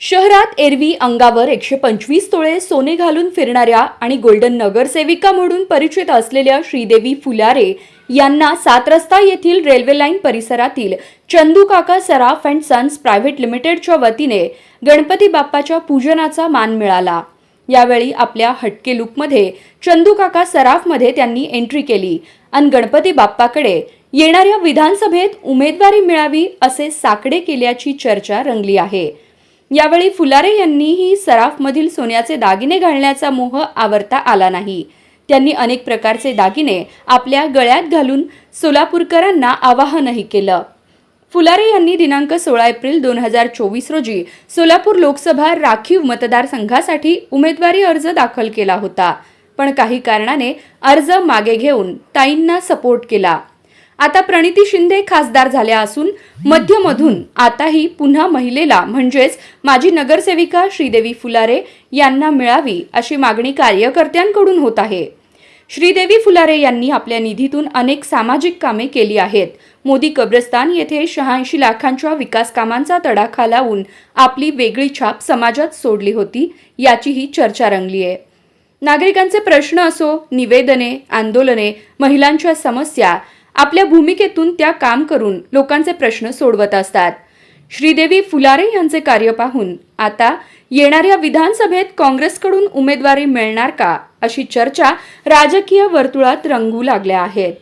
शहरात एरवी अंगावर एकशे पंचवीस तोळे सोने घालून फिरणाऱ्या आणि गोल्डन नगरसेविका म्हणून परिचित असलेल्या श्रीदेवी फुलारे यांना सात रस्ता येथील रेल्वे लाईन परिसरातील Chandu Kaka Saraf and sons private लिमिटेडच्या वतीने गणपती बाप्पाच्या पूजनाचा मान मिळाला. यावेळी आपल्या हटके लुकमध्ये चंदू काका सराफमध्ये त्यांनी एंट्री केली आणि गणपती बाप्पाकडे येणाऱ्या विधानसभेत उमेदवारी मिळावी असे साकडे केल्याची चर्चा रंगली आहे. यावेळी फुलारे यांनीही सराफमधील सोन्याचे दागिने घालण्याचा मोह आवरता आला नाही. त्यांनी अनेक प्रकारचे दागिने आपल्या गळ्यात घालून सोलापूरकरांना आवाहनही केलं. फुलारे यांनी दिनांक सोळा एप्रिल दोन हजार चोवीस रोजी सोलापूर लोकसभा राखीव मतदारसंघासाठी उमेदवारी अर्ज दाखल केला होता. पण काही कारणाने अर्ज मागे घेऊन ताईंना सपोर्ट केला. आता प्रणिती शिंदे खासदार झाल्या असून मध्यमधून आताही पुन्हा महिलेला म्हणजेच माजी नगरसेविका श्रीदेवी फुलारे यांना मिळावी अशी मागणी कार्यकर्त्यांकडून होत आहे. श्रीदेवी फुलारे यांनी आपल्या निधीतून अनेक सामाजिक कामे केली आहेत. मोदी कब्रस्तान येथे शहाऐंशी लाखांच्या विकास कामांचा तडाखा लावून आपली वेगळी छाप समाजात सोडली होती याचीही चर्चा रंगली आहे. नागरिकांचे प्रश्न असो निवेदने आंदोलने महिलांच्या समस्या आपल्या भूमिकेतून त्या काम करून लोकांचे प्रश्न सोडवत असतात. श्रीदेवी फुलारे यांचे कार्य पाहून आता येणाऱ्या विधानसभेत काँग्रेसकडून उमेदवारी मिळणार का अशी चर्चा राजकीय वर्तुळात रंगू लागल्या आहेत.